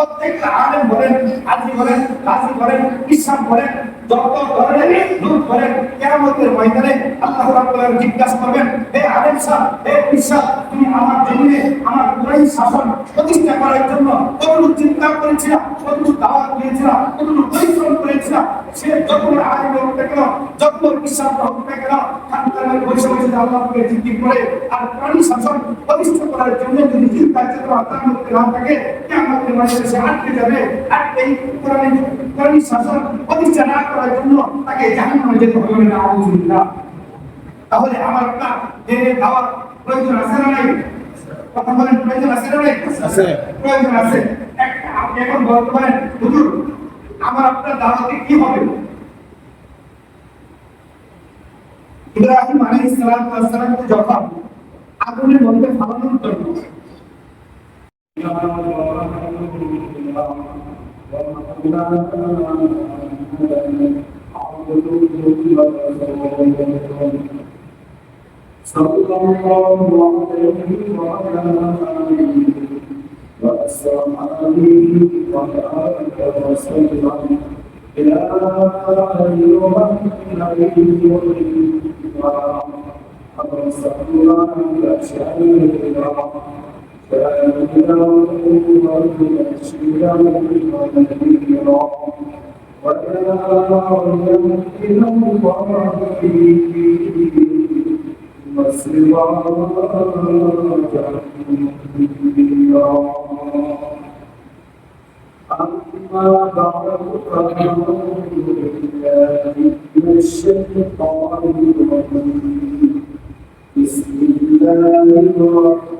প্রত্যেকটা আলেম বলেন আজি বলেন কাজী বলেন, ইসলাম বলেন, যত ধরনের লোক বলেন, কেয়ামতের ময়দানে আল্লাহ রাব্বুল জিজ্ঞাসা করবেন, হে আলেম সাহেব, হে ইসলাম তুমি আমার জমিনে আমার পুরাই শাসন প্রতিষ্ঠা করার জন্য কতটুকু চিন্তা করেছিলাম কতটুকু দাওয়াত দিয়েছিলাম কতটুকু পরিশ্রম করেছিলাম সে যত আলেম হোক না যত ইসলাম হোক না কেন, খানকানের বসে আল্লাহকে জিজ্ঞেস করে, আর প্রাণী শাসন প্রতিষ্ঠা করার জন্য যদি চিন্তা চেতনা তার মধ্যে না থাকে কেয়ামতের ময়দানে আটকে যাবে। আর এই কোরআন কোরআন শাসন প্রতিষ্ঠা না করার জন্য তাকে জাহান্নামে যেতে হবে না আলহামদুলিল্লাহ তাহলে আমার আপনার প্রয়োজন আছে না নাই? কথা বলেন প্রয়োজন আছে না নাই? আছে। প্রয়োজন আছে। একটা আপনি এখন বলতে পারেন হুজুর আমার আপনার দাওয়াতে কি হবে? ইব্রাহিম আলাইহিস সালাম যখন আগুনের মধ্যে ফালানোর জন্য صلى الله عليه وعلى آله وأصحابه وبارك وسلم يا أيها النبي أرسلناك شهيدا شاهدا ومبشرا ونذيرا وداعيا إلى الله وسراجا منيرا أما بعد فأعوذ بالله من الشيطان الرجيم بسم الله الرحمن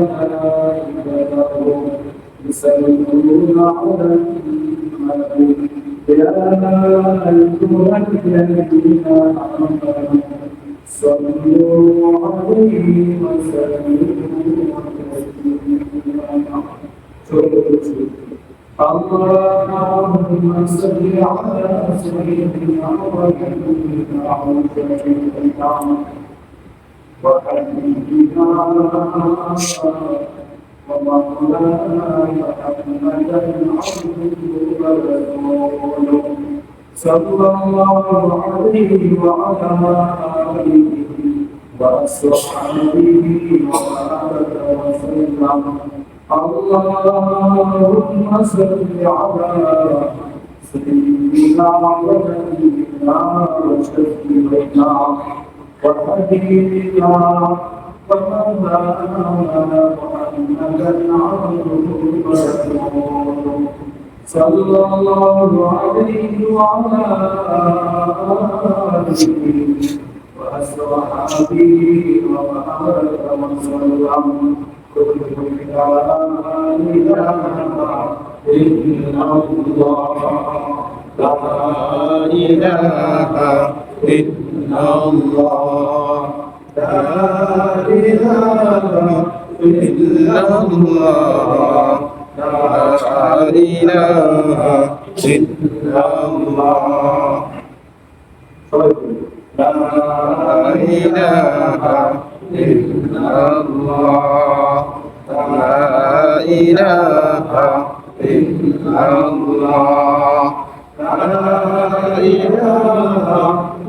وملائكته يصلون على النبي يا أيها الذين آمنوا صلوا عليه وسلموا اللهم صل على سيدنا ومولانا محمدا عبده ورسوله صلى الله عليه وعلى آله وأصحابه وبارك وسلم اللهم صل على سيدنا ونبينا وشفيعنا وحبيبنا ومولانا محمدا عبده ورسوله صلى الله عليه وعلى آله وأصحابه وبارك وسلم كل لا إله إلا الله لا إله إلا الله لا إله إلا الله لا إله إلا الله لا إله إلا الله لا إله إلا الله لا إله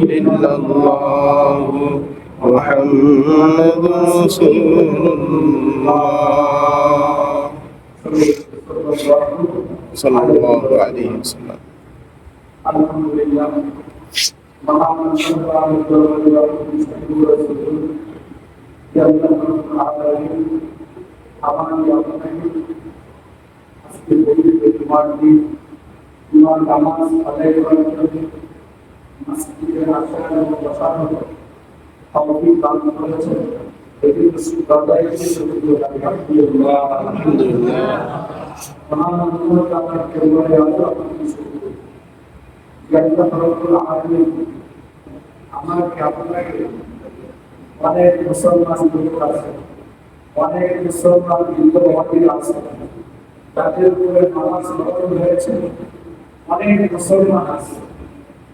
إلا الله محمد رسول الله صلى الله عليه وسلم الحمد لله محمد صلى الله عليه وسلم يا الله العالمين আমাদের আপনাকে আজকে বলি তোমার দিন তোমার নামাজ আদায় করার জন্য আমাকে আপনাকে অনেক মুসলমান লোক আছে অনেক মুসলমান হিন্দু মন্দির আছে তাদের উপরে নামাজ ফরজ হয়েছে অনেক মুসলমান আছে।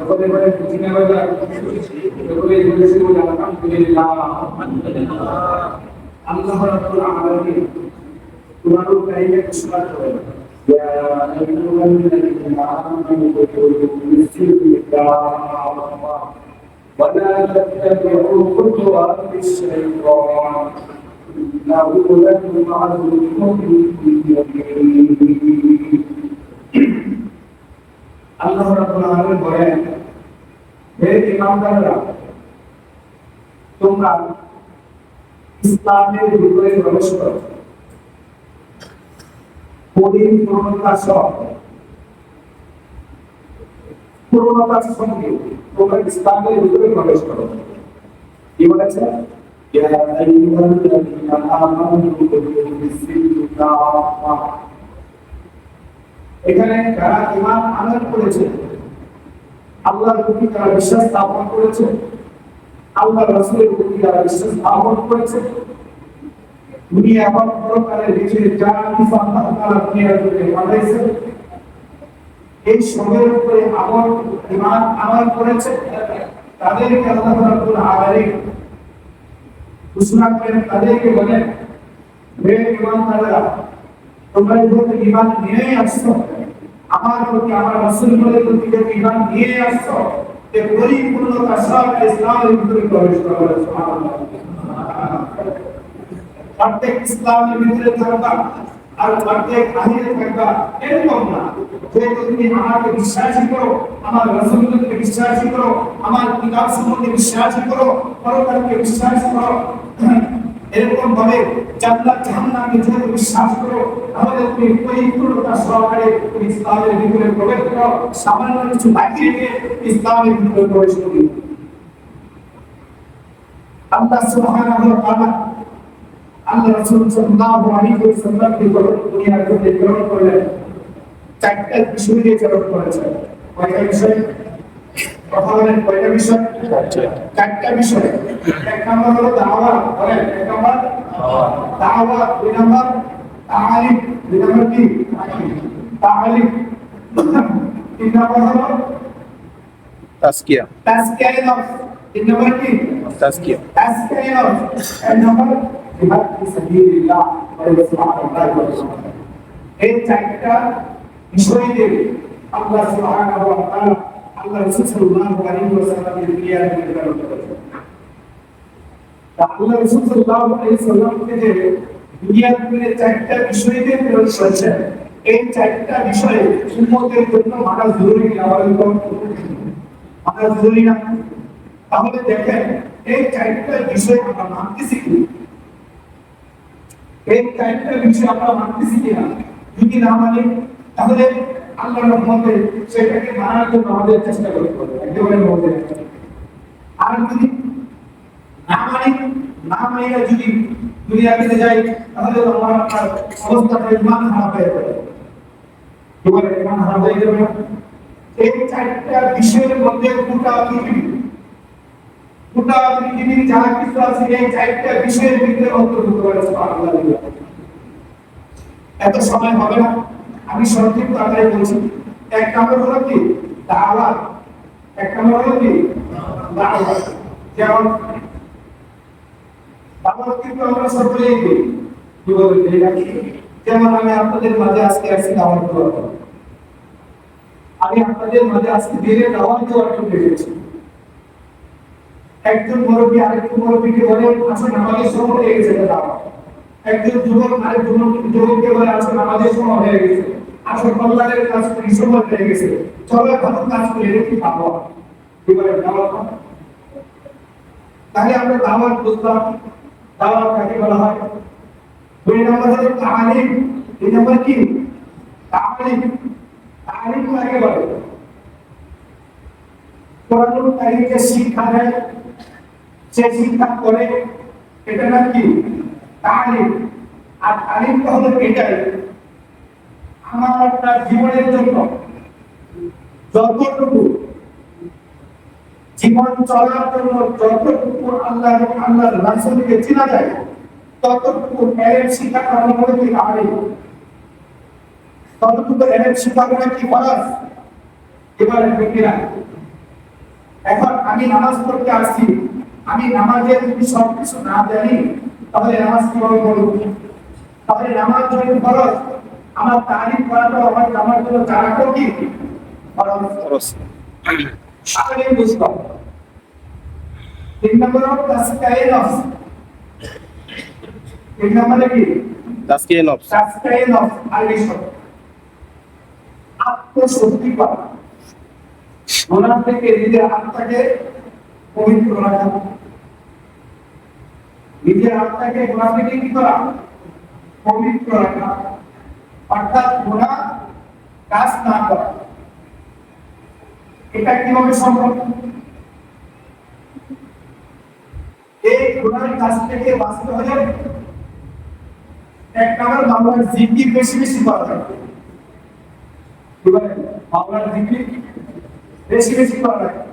أقول لك الذين بدأوا يقول يجلسون الحمد لله الله رب العالمين تمہاروں کا يا أيها الذين آمنوا ادخلوا في السلم كافة ولا تتبعوا خطوات الشيطان إنه لكم عدو مبين আল্লাহ রাব্বুল আলামিন বলেন হে ইমানদাররা তোমরা ইসলামের ভিতরে প্রবেশ করো পরিপূর্ণতা সহ পূর্ণতার সঙ্গে তোমরা ইসলামের ভিতরে প্রবেশ করো কি বলেছে يا أيها الذين آمنوا ادخلوا في السلم كافة এখানে যারা ইমান আনয়ন করেছে, আল্লাহর প্রতি তারা বিশ্বাস স্থাপন করেছে আল্লাহ রাসূলের প্রতি তারা বিশ্বাস স্থাপন করেছে। দুনিয়া এবং পরকালে বেঁচে যা কিছু তাআলা দুনিয়ার জন্য পাঠাইছে। এই সময়ের উপরে আমল ইমান আমল করেছে। তাদেরকে আল্লাহ রাব্বুল আলামিন ঘোষণা করেন, তাদেরকে বলেন, হে ইমানদাররা, তোমরা যেহেতু ইমান নিয়ে আসছো আমার প্রতি আমার রাসূলের প্রতি যে ইমান নিয়ে আসছো, যে পরিপূর্ণতা সব ইসলামের ভিতরে প্রবেশ করা সুবহানাল্লাহ। প্রত্যেক ইসলামের ভিতরে থাকবা আর প্রত্যেক আহিরে থাকবা এরকম না। যেহেতু তুমি আমাকে বিশ্বাসী করো, আমার রসুলকে বিশ্বাসী করো, আমার কিতাব সম্বন্ধে বিশ্বাসী করো, পরকালকে বিশ্বাসী করো এরকম ভাবে জান্নাত জাহান্নামকে যেহেতু বিশ্বাস করো তাহলে তুমি পরিপূর্ণতা সহকারে ইসলামের ভিতরে প্রবেশ করো। সামান্য কিছু বাকি রেখে ইসলামের ভিতরে প্রবেশ করি। আল্লাহ সুবহানাহু ওয়া তাআলা আল্লাহ রাসূল সাল্লাল্লাহু আলাইহি ওয়াসাল্লাম কে দুনিয়ার মধ্যে প্রেরণ করলেন। চারটা বিষয় নিয়ে প্রেরণ করেছেন। কয়টা বিষয়? কথা বলেন কয়টা বিষয়? চারটা বিষয়। এক নম্বর হলো দাওয়া বলেন এক নম্বর? দাওয়া দুই নম্বর? তালিম দুই নম্বর কি? তালিম। তিন নম্বর হলো? তাসকিয়া তাজকিয়া নফস। তিন নম্বর কি? তাসকিয়া তাজকিয়া নফস। এক নম্বর? জিহাদ ফি সাবিলিল্লাহ ওয়া সুবহানাল্লাহি ওয়া বিহামদিহি এই চারটা বিষয় দিয়ে আল্লাহ সুবহানাহু ওয়া তাআলা আল্লাহ রাসূল সাল্লাল্লাহু আলাইহি ওয়াসাল্লাম এর দুনিয়ার মধ্যে প্রেরণ করেছেন তা আল্লাহ রাসূল সাল্লাল্লাহু আলাইহি ওয়াসাল্লামকে যে দুনিয়ার মধ্যে চারটা বিষয় দিয়ে প্রেরণ করেছেন, এই চারটা বিষয় উম্মতের তাহলে দেখেন, এই চারটা বিষয় আমরা মানতেছি কি? এই চারটা বিষয় আমরা মানতেছি কিনা যদি না মানি, তাহলে আল্লাহর রহমতে সেটাকে মানার জন্য আমাদের চেষ্টা করতে হবে। একেবারে মধ্যে যদি মানি না মানিয়ে যদি দুনিয়া পেতে যাই, তাহলে আমার আপনার অবস্থাটা ইমান খারাপ হয়ে যাবে। বলে ইমান খারাপ হয়ে যাবে এই চারটা বিষয়ের মধ্যে গোটা পৃথিবী, গোটা পৃথিবীর যা কিছু আছে, এই চারটা বিষয়ের ভিতরে অন্তর্ভুক্ত করেছে এত সময় হবে না। আমি সংক্ষিপ্ত আকারে বলছি। এক নম্বর হলো কি? দাওয়াত। এক নম্বর হলো কি? দাওয়াত। যেমন দাওয়াত কিন্তু আমরা সকলেই দিই কি বলে দিই নাকি যেমন আমি আপনাদের মাঝে আজকে আসছি দাওয়াত দেওয়ার জন্য। আমি আপনাদের মাঝে আজকে দিনে দাওয়াত দেওয়ার জন্য একজন মুরব্বী আরেকজন মুরব্বীকে বলে আসলে আমাদের সময় হয়ে গেছে দাওয়াত একজন যুবক আরেক যুবক যুবককে বলে আসলে আমাদের সময় হয়ে গেছে। আসলে কল্যাণের কাজ করি, সময় হয়ে গেছে। চলো ভালো কাজ করি, এটা কি পাবো? কি বলে, দাওয়াত তাহলে আমরা দাওয়াত বুঝলাম। দাওয়াত কাকে বলা হয়। দুই নম্বর হলো তালিম তিন নম্বর কি? তালিম তালিম কাকে বলে? কোরআনুল কারীমকে শিক্ষা দেয়, সে শিক্ষা করে এটা নাম কি? তালিম আর তালিমটা হলো এটাই। আমার আপনার জীবনের জন্য যতটুকু জীবন চলার জন্য যতটুকু আল্লাহ এবং আল্লাহর রাসূলকে চেনা যায় ততটুকু এলেম শিক্ষা করানো হলো কি তালিম ততটুকু এলেম শিক্ষা করা কি ফরজ? এবারে ব্যক্তিরা এখন আমি নামাজ পড়তে আসছি আমি নামাজের যদি সব কিছু না জানি তাহলে নামাজ কীভাবে পড়ব? তাহলে নামাজ যদি ফরজ আমার তারিফ করাটা আমার আমার জন্য জানাটাও কি? ফরজ। খরচ তাহলে বুঝলাম। তিন নম্বর হলো তাসকায়ে নফস। তিন নম্বরে কি? তাসকায়ে নফস। আরবি শব্দ আত্মশুদ্ধি করা মনার থেকে নিজের আত্মাকে পবিত্র রাখা। নিজের আত্মাকে গোনা থেকে কি করা? পবিত্র রাখা। অর্থাৎ গোনা কাজ না করা। এটা কীভাবে সম্ভব? এই গোনার কাজ থেকে বাঁচতে হলে এক নম্বর মামলার জিকির বেশি বেশি করা লাগবে কি বলেন? জিকির বেশি বেশি করা লাগবে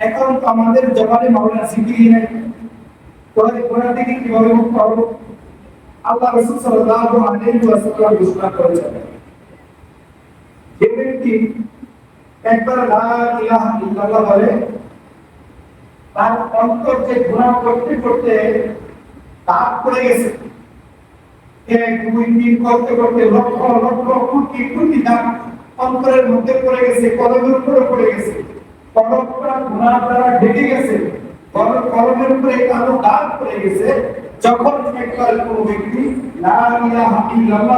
এখন আমাদের জবানে মামলার জিকিরই নেই। কোরআন কোরআন থেকে কীভাবে মুক্ত হব? আল্লাহ রাসূল সাল্লাল্লাহু আলাইহি ওয়াসাল্লাম ঘোষণা করেছেন। যে ব্যক্তি একবার লা ইলাহা ইল্লাল্লাহ বলে তার অন্তর যে গুনাহ করতে করতে তাপ পড়ে গেছে। এক দুই তিন করতে করতে লক্ষ লক্ষ কোটি কোটি দাম অন্তরের মধ্যে পড়ে গেছে, কলমের উপরে পড়ে গেছে। কলমটা দ্বারা ঢেকে গেছে। কলমের উপরে কালো দাগ পড়ে গেছে। যখন একবার কোনো ব্যক্তি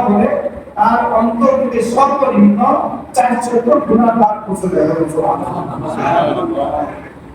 বলে, তার অন্তর সর্বনিম্ন চারশত গুনাহ দাগ হবে সুবহানাল্লাহ।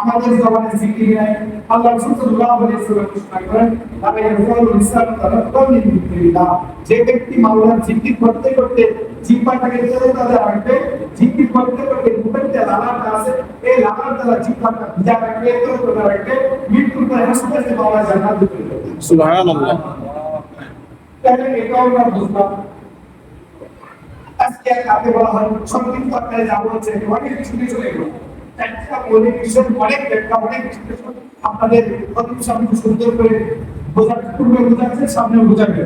আমাদের জবানে জিকির নেই। আল্লাহ রাসূলুল্লাহ সাল্লাল্লাহু করেন তারা ইয়াকুলু ইসলাম তারাক্কাম মিন যে ব্যক্তি মাওলার জিকির করতে করতে জিহ্বাটাকে তেলে তালে রাখবে জিকির করতে করতে মুখের যে লালাটা আছে এই লালার দ্বারা জিহ্বাটা ভিজা রাখবে তেলে করে রাখবে মৃত্যুর পরে হাসপাতালে মাওলা জান্নাত দেবে। সুবহানাল্লাহ। তাহলে এটাও আমরা বুঝলাম। আজকে কাকে বলা হয় সংক্ষিপ্ত আকারে যা বলছে অনেক কিছু কিছু এগুলো একটা অনেক বিষয় অনেক ব্যাখ্যা অনেক কিছু কিছু আপনাদের অতি সামনে সুন্দর করে বোঝার পূর্বে বোঝাচ্ছে সামনে বোঝাবে।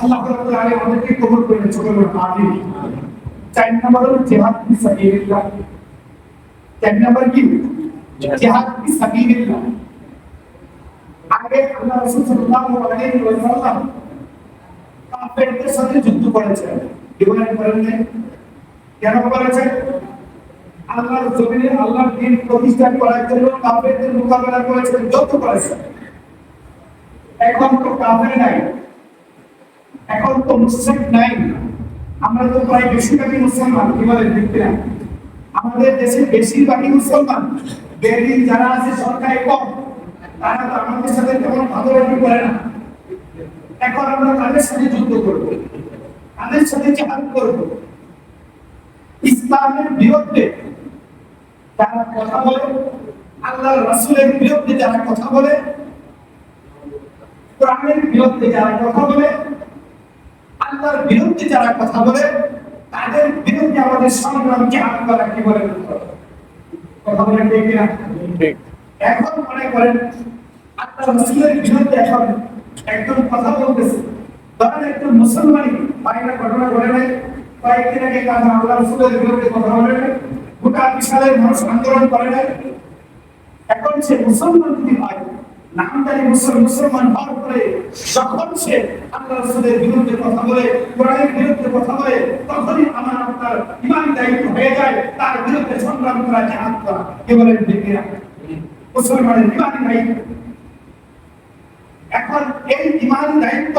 আল্লাহ রাব্বুল আলামিন আমাদেরকে কবুল করে ছোট করে আমিন। চার নম্বর হলো জিহাদ ফি সাবিলিল্লাহ। চার নম্বর কি? জিহাদ। ফি সাবিলিল্লাহ। আগে আল্লাহ রাসূল সাল্লাল্লাহু আলাইহি ওয়াসাল্লাম কাফেরদের সাথে যুদ্ধ করেছেন। জীবনের করেন নাই কেন করেছেন? আল্লাহর জমিনে আল্লাহর দিন প্রতিষ্ঠা করার জন্য কাফেরদের মোকাবেলা করেছেন যত করেছেন এখন তো কাফের নাই। এখন তো মুশরিক নাই। আমরা তো প্রায় বেশিরভাগই মুসলমান, কি কিনা? আমাদের দেশে বেশিরভাগই মুসলমান। বেদিন যারা আছে সরকারি কম, তারা তো আমাদের সাথে তেমন ভালোবাসি করে না। এখন আমরা তাদের সাথে যুদ্ধ করব, তাদের সাথে জাহাজ করব। ইসলামের বিরুদ্ধে যারা কথা বলে আল্লাহ রাসূলের বিরুদ্ধে যারা কথা বলে কোরআনের বিরুদ্ধে যারা কথা বলে আল্লাহর বিরুদ্ধে যারা কথা বলে তাদের বিরুদ্ধে আমাদের সংগ্রাম জাহাজ কি বলে কথা বলেন ঠিক কিনা? এখন মনে করেন আল্লাহ রসুলের বিরুদ্ধে এখন একজন কথা বলতেছে। ধরেন একজন মুসলমানই বাইরে ঘটনা ঘটে নাই কয়েকদিন আগে কাজ আল্লাহ রসুলের বিরুদ্ধে কথা বলে নাই। গোটা বিশালের মানুষ আন্দোলন করে নাই। এখন সে মুসলমান যদি হয়, নামদারি মুসলমান মুসলমান হওয়ার পরে যখন সে আল্লাহ রসুলের বিরুদ্ধে কথা বলে, কোরআনের বিরুদ্ধে কথা বলে, তখনই আমার আপনার ইমান দায়িত্ব হয়ে যায়, তার বিরুদ্ধে সংগ্রাম করা জাহাজ করা। কে বলেন ঠিক মুসলমানের ইমানি দায়িত্ব এখন এই ইমানি দায়িত্ব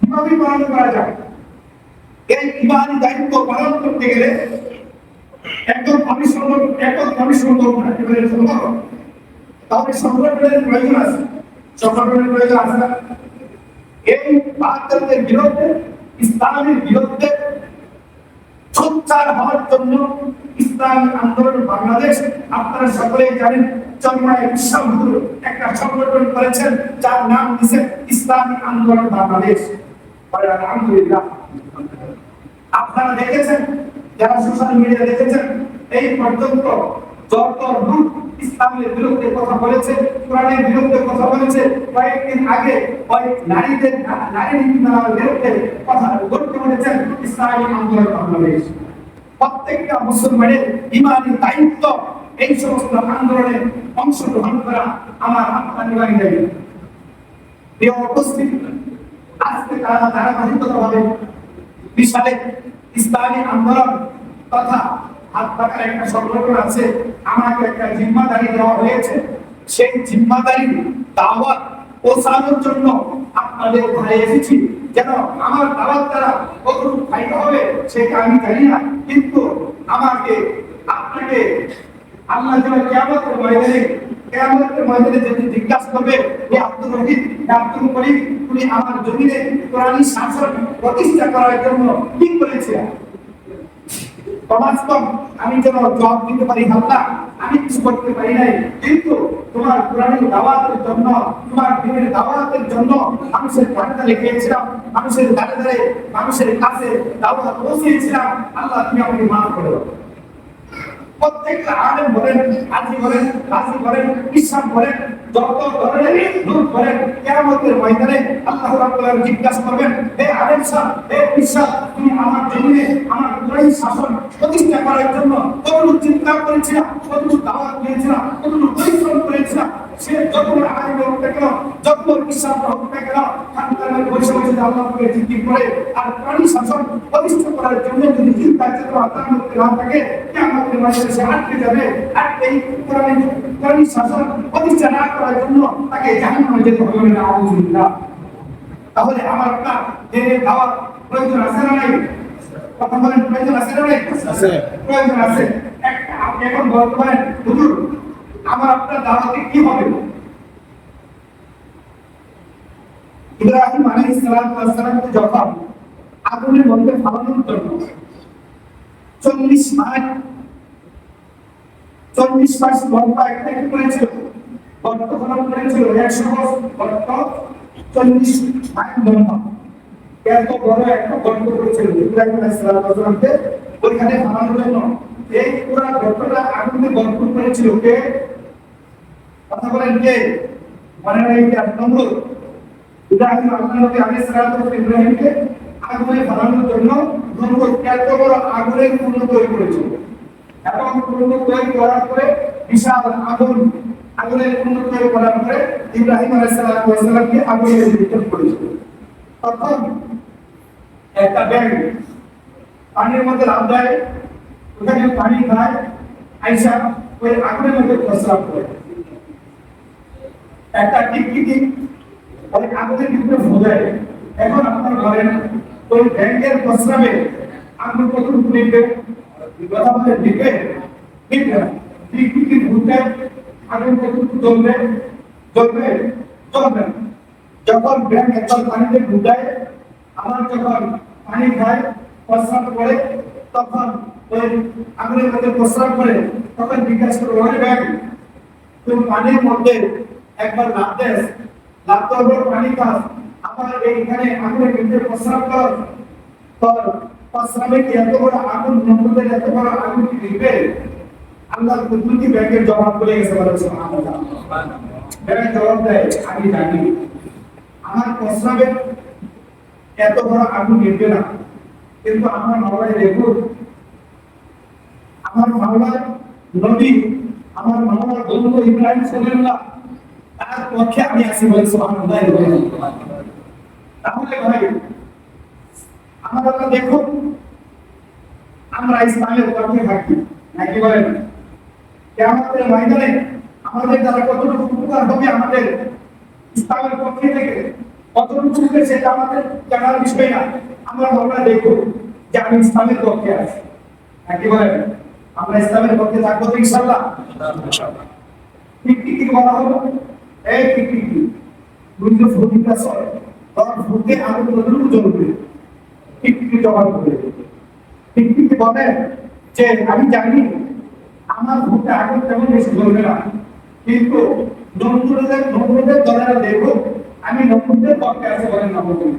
কীভাবে পালন করা যায়? এই ইমানি দায়িত্ব পালন করতে গেলে একদম আমি সম্ভব একদম আমি সম্ভব তাহলে সংগঠনের প্রয়োজন আছে। সংগঠনের প্রয়োজন আছে। এই বাহাত্তরের বিরুদ্ধে, ইসলামের বিরুদ্ধে সোচ্চার হওয়ার জন্য ইসলামী আন্দোলন বাংলাদেশ, আপনারা সকলেই জানেন চন্ময় বিশ্বহুর একটা সংগঠন করেছেন, যার নাম দিয়েছে ইসলামী আন্দোলন বাংলাদেশ। আপনারা দেখেছেন যারা সোশ্যাল মিডিয়া দেখেছেন, এই পর্যন্ত যত লোক ইসলামের বিরুদ্ধে কথা বলেছে, কোরআনের বিরুদ্ধে কথা বলেছে, কয়েকদিন আগে ওই নারীদের নারী নির্যাতনের বিরুদ্ধে কথা বলতে বলেছেন ইসলামী আন্দোলন বাংলাদেশ। প্রত্যেকটা মুসলমানের ইমানি দায়িত্ব এই সমস্ত আন্দোলনে অংশগ্রহণ করা আমার আপনার ইমানি দায়িত্ব প্রিয় উপস্থিতি, আজকে তারা ধারাবাহিকতা ধারাবাহিকতাভাবে বিশালে ইসলামী আন্দোলন তথা হাত পাকার একটা সংগঠন আছে, আমাকে একটা জিম্মাদারি দেওয়া হয়েছে। সেই জিম্মাদারি দাওয়াত পৌঁছানোর জন্য আপনাদের ঘরে এসেছি। যেন আমার দাওয়াত দ্বারা কতটুকু ফায়দা হবে সেটা আমি জানি না, কিন্তু আমাকে আপনাকে আল্লাহ যেন কেয়ামতের ময়দানে কেয়ামতের ময়দানে যদি জিজ্ঞাসা করবে রহিম আব্দুল তুমি আমার জমিনে শাসন প্রতিষ্ঠা করার জন্য কি আমি যেন জবাব দিতে পারি আল্লাহ আমি কিছু করতে পারি নাই, কিন্তু তোমার কোরআনের দাওয়াতের জন্য, তোমার দিনের দাওয়াতের জন্য মানুষের ঘরে ঘরে গিয়েছিলাম, মানুষের ঘরে ঘরে মানুষের কাছে দাওয়াত পৌঁছিয়েছিলাম আল্লাহ তুমি আমাকে মাফ করে দাও। প্রত্যেকটা আলেম বলেন আজি বলেন কাজী বলেন, ইসলাম বলেন যত ধরনের আল্লাহ রাব্বুল আলামিন জিজ্ঞাসা করবেন, হে আলেম সাহেব, হে তুমি আমার জমিনে শাসন প্রতিষ্ঠা করার জন্য চিন্তা করেছিলাম, কতটুকু দাওয়াত দিয়েছিলাম, কতটুকু পরিশ্রম করেছিলাম, সে যত আলেম হোক না যত ইসলাম হোক না কেন খানকানের বসে বসে আল্লাহকে জিজ্ঞেস করে আর কোরআন শাসন প্রতিষ্ঠা করার জন্য যদি চিন্তা চেতনা আপনার মধ্যে না থাকে কিয়ামতের ময়দানে সে আটকে যাবে? আর এই কোরআন শাসন প্রতিষ্ঠা না করার জন্য তাকে জাহান্নামে যেতে হবে না তাহলে আমার আপনার যে দাওয়াত প্রয়োজন আছে না নাই? কথা বলেন প্রয়োজন আছে না আছে। প্রয়োজন আছে। একটা আপনি এখন বলতে পারেন হুজুর আমার আপনার দাওয়াতে কি হবে? ইব্রাহিম আলাইহিস সালাতু ওয়াস সালামকে যখন আগুনের মধ্যে ফালানোর জন্য চল্লিশ মাস চল্লিশ মাস গল্প একটা কি করেছিল গল্প খনন করেছিল একশো গল্প চল্লিশ মাস গল্প এত বড় একটা গল্প করেছিল ইব্রাহিম আলাইহিস সালাতু ওয়াস সালামকে ওইখানে ফালানোর জন্য। এই পুরো গল্পটা আগুনে গল্প করেছিল কে? কথা বলেন কে? মনে হয় কি এক ইব্রাহিম আল্লাহ নবী আলাইহিস সালাতু ওয়াস সালাম ইব্রাহিমকে আগুনে ফালানোর জন্য নম্বর এত বড় আগুনের কুণ্ড তৈরি করেছিল। এবং কুণ্ড তৈরি করার পরে, বিশাল আগুন আগুনের কুণ্ড তৈরি করার পরে ইব্রাহিম আলাইহিস সালাতু আগুনে নিক্ষেপ করেছিল। তখন একটা ব্যাঙ পানির মধ্যে লাভ দেয়, ওখানে পানি খায়, আইসা ওই আগুনের মধ্যে প্রস্রাব করে। একটা টিকটিকি ওই আগুনের ভিতরে ভোগায় এখন আপনার বলেন ওই ব্যাংকের প্রস্রাবে আঙুল কতটুকু নিবে কথা বলে নিবে নিবে না। ঠিক ঠিক ঘুরতে আঙুল কতটুকু জ্বলবে? জ্বলবে জ্বলবে যখন ব্যাংক একবার পানিতে ঢুকায় আমার যখন পানি খায় প্রস্রাব করে, তখন ওই আঙুলের মধ্যে প্রস্রাব করে, তখন জিজ্ঞাসা করে ওরে ব্যাংক তুমি পানির মধ্যে একবার লাভ দেস লাভ দেওয়ার পানি খাস আবার এইখানে আগুনের ভিতরে প্রস্রাব কর। তোর প্রস্রাবে কি এত বড় আগুন নম্বরের এত বড় আগুন কি দিবে আল্লাহ কুদরতি ব্যাংকের জবাব করে গেছে বলে সুবহানাল্লাহ। ব্যাংক জবাব দেয়, আমি জানি। আমার প্রস্রাবে এত বড় আগুন নিবে না। কিন্তু আমার মাওলায় দেখুন আমার মাওলার নবী, আমার মাওলার বন্ধু ইব্রাহিম সাল্লাল্লাহ তার পক্ষে আমি আছি বলে সুবহানাল্লাহ তাহলে ভাই, আমার দেখুন আমরা ইসলামের পক্ষে থাকি, নাকি বলেন? আমাদের ময়দানে আমাদের দ্বারা কতটুকু উপকার হবে আমাদের ইসলামের পক্ষে থেকে? কতটুকু হবে সেটা আমাদের জানার বিষয় না। আমরা ভাবনা দেখব যে আমি ইসলামের পক্ষে আছি। নাকি বলেন? আমরা ইসলামের পক্ষে থাকব তো ইনশাল্লাহ ঠিক বলা হলো? এই ঠিক বুঝতে ফুটিটা সর তখন ফুটে আরও জ্বলবে ঠিক ঠিক জবাব করে ঠিক বলে যে আমি জানি আমার ভোটে আগুন তেমন বেশি জ্বলবে না। কিন্তু নমরুদের নমরুদের দলেরা দেখো আমি নমরুদের পক্ষে আছে বলেন নমরুদ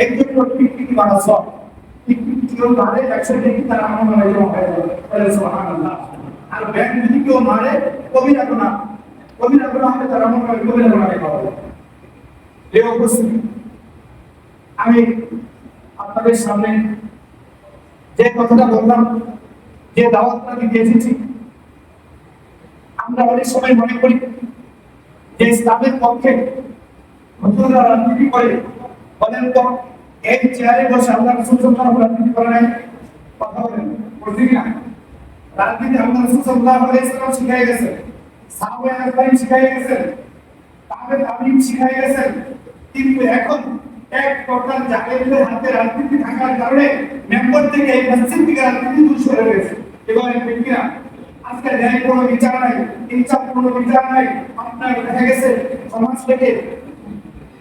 এই জন্য ঠিক ঠিক মারা সব ঠিক কেউ মারে কি তার আমার হয়ে যাবে সুবহানাল্লাহ। আর ব্যাংক যদি কেউ মারে, কবিরা গুনাহ। কবিরা গুনাহ হবে তার আমার মনে কবিরা গুনাহ হবে। এই উপস্থিতি, আমি আপনাদের সামনে যে কথাটা বললাম, যে দাওয়াতটা দিতে এসেছি, আমরা অনেক সময় মনে করি যে ইসলামের পক্ষে হুজুররা রাজনীতি করে বলেন তো, এই চেয়ারে বসে আল্লাহ রসুল সাল্লাল্লাহু রাজনীতি করে নাই? কথা বলেন করছি না? রাজনীতি আল্লাহ রসুল সাল্লাল্লাহু আলাইহি শিখাই গেছেন সাহাবায়ে আকরাম শিখাই গেছেন তাহলে তাবিন শিখাই গেছেন কিন্তু এখন এক প্রকার জাহেলের হাতে রাজনীতি থাকার কারণে মেম্বার থেকে এই মসজিদ থেকে রাজনীতি দূর সরে গেছে। এবার কিনা? আজকে ন্যায় কোনো বিচার নাই ইনসাফ কোনো বিচার নাই। আপনার দেখা গেছে, সমাজ থেকে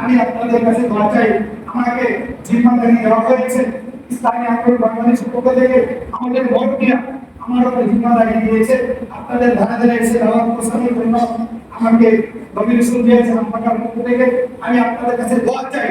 আমি আপনাদের কাছে দোয়া চাই। আমাকে জিম্মাদারি দেওয়া হয়েছে। ইসলামী আন্দোলন বাংলাদেশের আমাদের ভোট নিয়ে আমার উপর জিম্মাদারি দিয়েছে। আপনাদের ধারা ধারে এসে দাওয়াত জন্য আমাকে নবীর থেকে। আমি আপনাদের কাছে দোয়া চাই।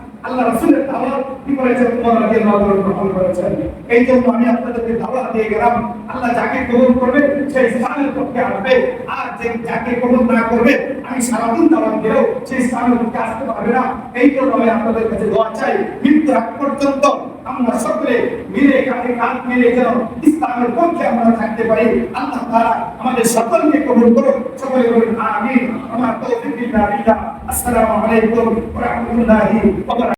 আল্লাহ রাসূলের দাওয়াত কি করেছেন তোমার রাদিয়াল্লাহু তাআলা গ্রহণ করেছেন এই জন্য আমি আপনাদেরকে দাওয়াত দিয়ে গেলাম, আল্লাহ যাকে কবুল করবে সে ইসলামের পক্ষে আসবে। আর যে যাকে কবুল না করবে, আমি সারাদিন দাওয়াত দিলেও সে ইসলামের পক্ষে আসতে পারবে না। এই জন্য আমি আপনাদের কাছে দোয়া চাই মৃত্যু আগ পর্যন্ত আমরা সকলে মিলে কাঁধে কাঁধ মিলে যেন ইসলামের পক্ষে আমরা থাকতে পারি। আল্লাহ তাআলা আমাদের সকলকে কবুল করুন সকলে বলুন, আমিন। আমার তৌফিক বিল্লাহ। আসসালামু আলাইকুম ওয়া রাহমাতুল্লাহি ওয়া